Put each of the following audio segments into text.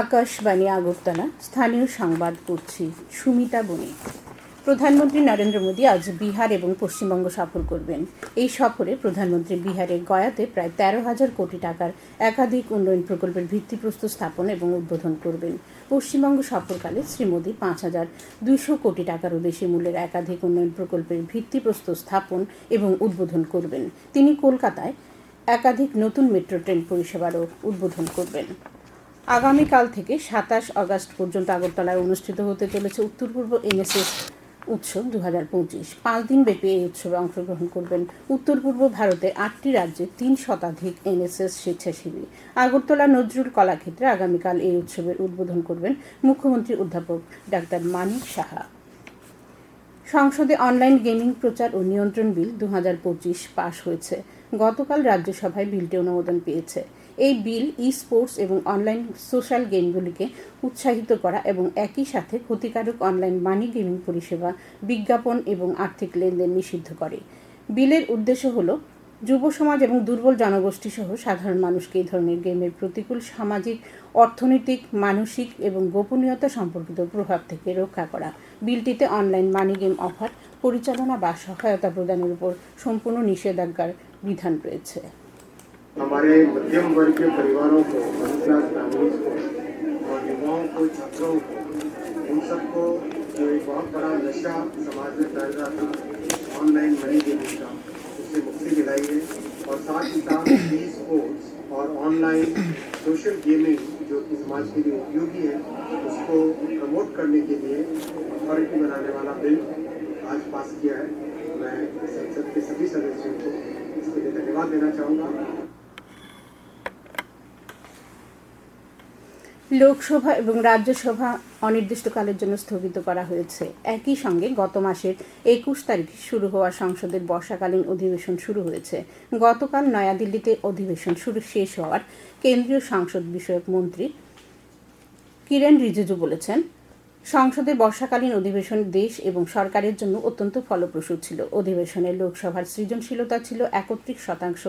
আকাশবাণী আগরতলা স্থানীয় সংবাদ করছি সুমিতা বণিক। প্রধানমন্ত্রী নরেন্দ্র মোদী আজ বিহার এবং পশ্চিমবঙ্গ সফর করবেন। এই সফরে প্রধানমন্ত্রী বিহারের গয়াতে প্রায় তেরো হাজার কোটি টাকার একাধিক উন্নয়ন প্রকল্পের ভিত্তিপ্রস্তর স্থাপন এবং উদ্বোধন করবেন। পশ্চিমবঙ্গ সফরকালে শ্রী মোদী পাঁচ হাজার দুইশো কোটি টাকারও বেশি মূল্যের একাধিক উন্নয়ন প্রকল্পের ভিত্তিপ্রস্তর স্থাপন এবং উদ্বোধন করবেন। তিনি কলকাতায় একাধিক নতুন মেট্রো ট্রেন পরিষেবারও উদ্বোধন করবেন। আগামীকাল থেকে সাতাশ আগস্ট পর্যন্ত আগরতলায় অনুষ্ঠিত হতে চলেছে উত্তর পূর্ব এনএসএস উৎসব দু হাজার পঁচিশ। পাঁচ দিন ব্যাপী এই উৎসবে অংশগ্রহণ করবেন উত্তর পূর্ব ভারতের আটটি রাজ্যে তিন শতাধিক এনএসএস স্বেচ্ছাসেবী। আগরতলা নজরুল কলাক্ষেত্রে আগামীকাল এই উৎসবের উদ্বোধন করবেন মুখ্যমন্ত্রী অধ্যাপক ডাক্তার মানিক সাহা। সংসদে অনলাইন গেমিং প্রচার ও নিয়ন্ত্রণ বিল দু হাজার পঁচিশ পাশ হয়েছে। গতকাল রাজ্যসভায় বিলটি অনুমোদন পেয়েছে। এই বিল ই স্পোর্টস এবং অনলাইন সোশ্যাল গেমগুলিকে উৎসাহিত করা এবং একই সাথে ক্ষতিকারক অনলাইন মানি গেমিং পরিষেবা, বিজ্ঞাপন এবং আর্থিক লেনদেন নিষিদ্ধ করে। বিলের উদ্দেশ্য হল যুব সমাজ এবং দুর্বল জনগোষ্ঠী সহ সাধারণ মানুষকে এই ধরনের গেমের প্রতিকূল সামাজিক অর্থনৈতিক মানসিক এবং গোপনীয়তা সম্পর্কিত প্রভাব থেকে রক্ষা করা বিলটিতে অনলাইন মানি গেম অফার পরিচালনা বা সহায়তা প্রদানের উপর সম্পূর্ণ নিষেধাজ্ঞার বিধান রয়েছে हमारे मध्यम वर्ग के परिवारों को मिडिल क्लास फैमिलीज को और युवाओं को छात्रों को उन सबको जो एक बहुत बड़ा नशा समाज में फैल रहा था ऑनलाइन मनी गेमिंग का और साथ ही साथ ई स्पोर्ट्स और ऑनलाइन सोशल गेमिंग जो कि समाज के लिए उपयोगी है, उसको प्रमोट करने के लिए अथॉरिटी बनाने वाला बिल आज पास किया है। मैं संसद के सभी सदस्यों को इसके लिए धन्यवाद देना चाहूँगा। লোকসভা এবং রাজ্যসভা অনির্দিষ্টকালের জন্য স্থগিত করা হয়েছে। একই সঙ্গে গত মাসের একুশ তারিখ শুরু হওয়া সংসদের বর্ষাকালীন অধিবেশন শুরু হয়েছে। গতকাল নয়াদিল্লিতে অধিবেশন শুরু শেষ হওয়ার কেন্দ্রীয় সংসদ বিষয়ক মন্ত্রী কিরেন রিজিজু বলেছেন সংসদের বর্ষাকালীন অধিবেশন দেশ এবং সরকারের জন্য অত্যন্ত ফলপ্রসূ ছিল। অধিবেশনে লোকসভার সৃজনশীলতা ছিল একত্রিশ শতাংশ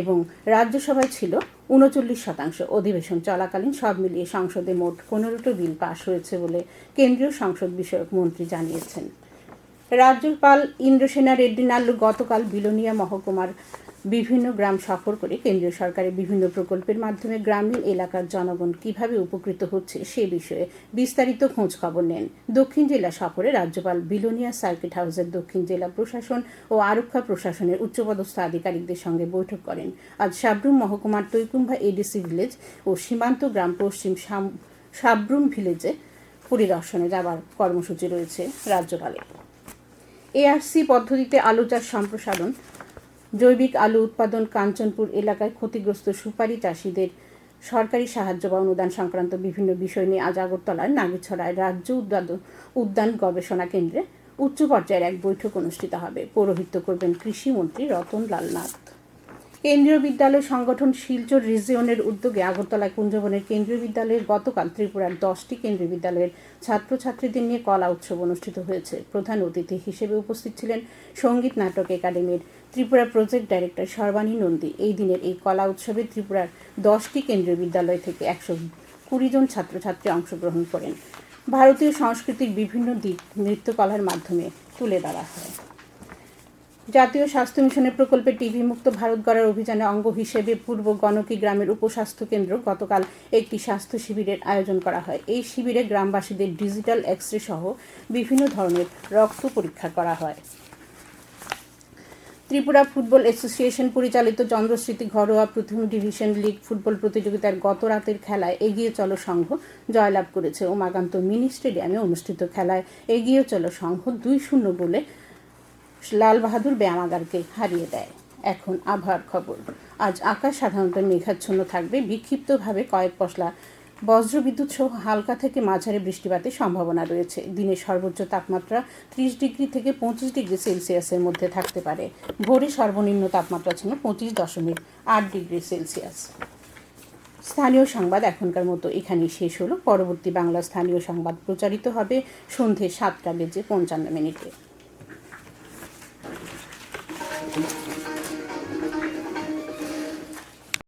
এবং রাজ্যসভায় ছিল উনচল্লিশ শতাংশ। অধিবেশন চলাকালীন সব মিলিয়ে সংসদে মোট পনেরোটি বিল পাশ হয়েছে বলে কেন্দ্রীয় সংসদ বিষয়ক মন্ত্রী জানিয়েছেন। রাজ্যপাল ইন্দ্রসেনা রেড্ডি নাল্লু গতকাল বিলোনিয়া মহকুমার বিভিন্ন গ্রাম সফর করে কেন্দ্রীয় সরকারের বিভিন্ন প্রকল্পের মাধ্যমে গ্রামীণ এলাকার জনগণ কীভাবে উপকৃত হচ্ছে সে বিষয়ে বিস্তারিত খোঁজ খবর নেন। দক্ষিণ জেলা সফরে রাজ্যপাল বিলোনিয়া সার্কিট হাউসের দক্ষিণ জেলা প্রশাসন ও আরক্ষা প্রশাসনের উচ্চপদস্থ আধিকারিকদের সঙ্গে বৈঠক করেন। আজ সাবরুম মহকুমার তৈকুম্ভা এডিসি ভিলেজ ও সীমান্ত গ্রাম পশ্চিম সাবরুম ভিলেজে পরিদর্শনে যাবার কর্মসূচি রয়েছে রাজ্যপালের। এআরসি পদ্ধতিতে আলু চাষ সম্প্রসারণ জৈবিক আলু উৎপাদন কাঞ্চনপুর এলাকায় ক্ষতিগ্রস্ত সুপারি চাষিদের সরকারি সাহায্য বা অনুদান সংক্রান্ত বিভিন্ন বিষয় নিয়ে আজ আগরতলার নাগিছড়ায় রাজ্য উদ্যান উদ্যান গবেষণা কেন্দ্রে উচ্চ পর্যায়ের এক বৈঠক অনুষ্ঠিত হবে। পৌরোহিত্য করবেন কৃষিমন্ত্রী রতন লাল নাথ। কেন্দ্রীয় বিদ্যালয় সংগঠন শিলচর রিজিয়নের উদ্যোগে আগরতলায় কুঞ্জবনের কেন্দ্রীয় বিদ্যালয়ের গতকাল ত্রিপুরার দশটি কেন্দ্রীয় বিদ্যালয়ের ছাত্রছাত্রীদের নিয়ে কলা উৎসব অনুষ্ঠিত হয়েছে। প্রধান অতিথি হিসেবে উপস্থিত ছিলেন সংগীত নাটক একাডেমির ত্রিপুরা প্রজেক্ট ডাইরেক্টর সর্বাণী নন্দী। এই দিনের এই কলা উৎসবে ত্রিপুরার দশটি কেন্দ্রীয় বিদ্যালয় থেকে একশো কুড়ি জন ছাত্রছাত্রী অংশগ্রহণ করেন। ভারতীয় সংস্কৃতির বিভিন্ন দিক নৃত্যকলার মাধ্যমে তুলে ধরা হয়। জাতীয় স্বাস্থ্য মিশনের প্রকল্পে টিভি মুক্ত ভারত গড়ার অভিযানে অঙ্গ হিসেবে পূর্ব গণকি গ্রামের উপস্বাস্থ্য কেন্দ্র গতকাল একটি স্বাস্থ্য শিবিরের আয়োজন করা হয়। এই শিবিরে গ্রামবাসীদের ডিজিটাল এক্স রে সহ বিভিন্ন ধরনের রক্ত পরীক্ষা করা হয়। ত্রিপুরা ফুটবল অ্যাসোসিয়েশন পরিচালিত চন্দ্রস্মৃতি ঘরোয়া প্রথম ডিভিশন লিগ ফুটবল প্রতিযোগিতার গত রাতের খেলায় এগিয়ে চলো সংঘ জয়লাভ করেছে। ওমাকান্ত মিনি স্টেডিয়ামে অনুষ্ঠিত খেলায় এগিয়ে চলো সংঘ দুই শূন্য বলে লাল বাহাদুর ব্যায়ামাগারকে হারিয়ে দেয়। এখন আবহাওয়ার খবর। আজ আকাশ সাধারণত মেঘাচ্ছন্ন থাকবে। বিক্ষিপ্তভাবে কয়েক পশলা বজ্রবিদ্যুৎ সহ হালকা থেকে মাঝারি বৃষ্টিপাতের সম্ভাবনা রয়েছে। দিনের সর্বোচ্চ তাপমাত্রা ত্রিশ ডিগ্রি থেকে পঁচিশ ডিগ্রি সেলসিয়াসের মধ্যে থাকতে পারে। ভোরে সর্বনিম্ন তাপমাত্রা ছিল পঁচিশ দশমিক আট ডিগ্রি সেলসিয়াস। স্থানীয় সংবাদ এখনকার মতো এখানেই শেষ হলো। পরবর্তী বাংলা স্থানীয় সংবাদ প্রচারিত হবে সন্ধে সাতটা বেজে পঞ্চান্ন মিনিটে।